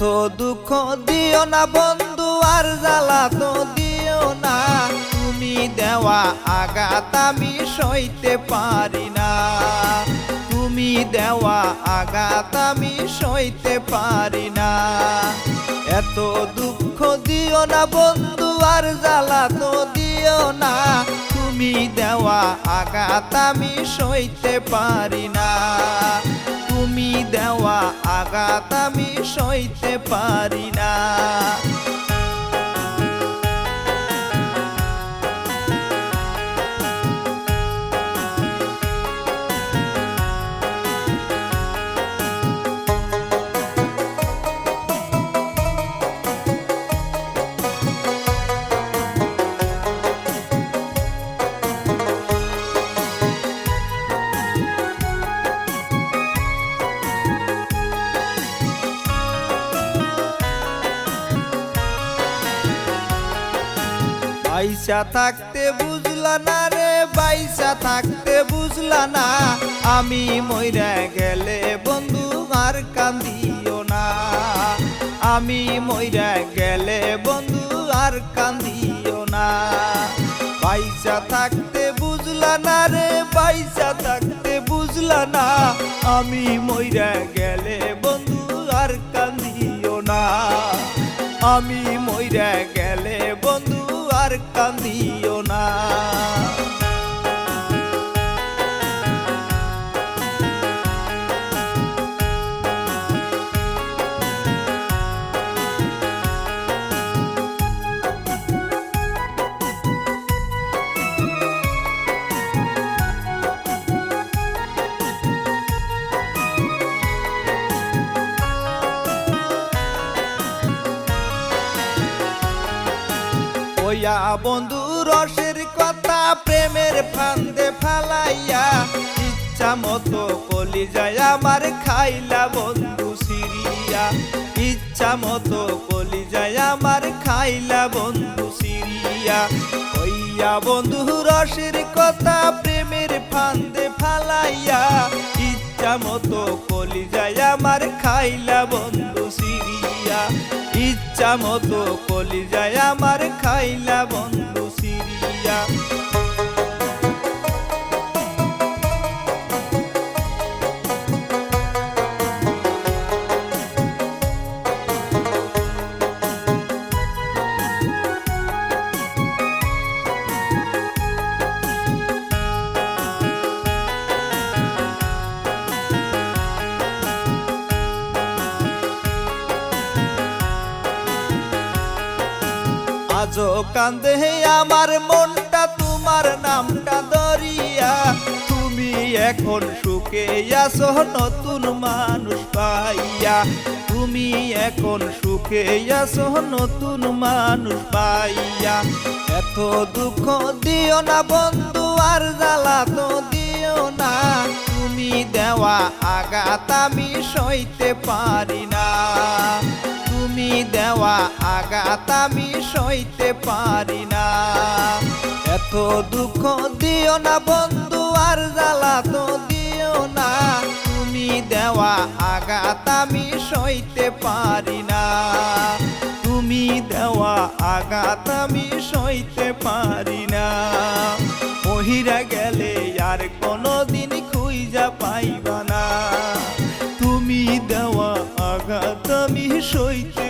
দুঃখ দিও না বন্ধু, আর জ্বালা তো দিও না। তুমি দেওয়া আঘাত আমি সইতে পারি না। তুমি দেওয়া আঘাত আমি সইতে পারি না। এত দুঃখ দিও না বন্ধু, আর জ্বালা তো দিও না। তুমি দেওয়া আঘাত আমি সইতে পারি না। তুমি দেওয়া আঘাত আমি সইতে পারি না। বাইসা থাকতে বুঝলা না রে, বাইসা থাকতে বুঝলা না। আমি মইরা গেলে বন্ধু আর কান্দিও না। আমি মইরা গেলে বন্ধু আর কান্দিও না। বাইসা থাকতে বুঝলা না রে, বাইসা থাকতে বুঝলা না। আমি মইরা গেলে বন্ধু আর কান্দিও না। আমি মইরা গেলে আর কান্দিও না। ওয়া বন্ধু রসের কথা প্রেমের ফান্দে ফালাইয়া, ইচ্ছা মতো কলি যায় আমার খাইলা, বন্ধু সিরিয়া। ইচ্ছা মতো কলি যায় আমার খাইলা, বন্ধু সিরিয়া। ওইয়া বন্ধু রসের কথা প্রেমের ফান্দে ফালাইয়া, ইচ্ছা মতো কলি যায় আমার খাইলা, বন্ধু ইচ্ছা মতো কলি যায় আমার খাইলা বন্ধু সিরিয়া। আজও কান্দে আমার মনটা, তোমার নামটা দরিয়া তুমি এখন সুখে আছো, নতুন মানুষ পাইয়া। তুমি এখন সুখে আছো, নতুন মানুষ পাইয়া। এত দুঃখ দিও না বন্ধু, আর জ্বালা তো দিও না। তুমি দেওয়া আঘাত আমি সইতে পারি না। রাত আমি সইতে পারি না। এত দুঃখ দিও না বন্ধু, আর জ্বালা তো দিও না। তুমি দেওয়া আঘাত আমি সইতে পারি না। তুমি দেওয়া আঘাত আমি সইতে পারি না। মহিরা গেলে আর কোনো দিন খুঁজা পাইবা না। তুমি দেওয়া আঘাত আমি সইতে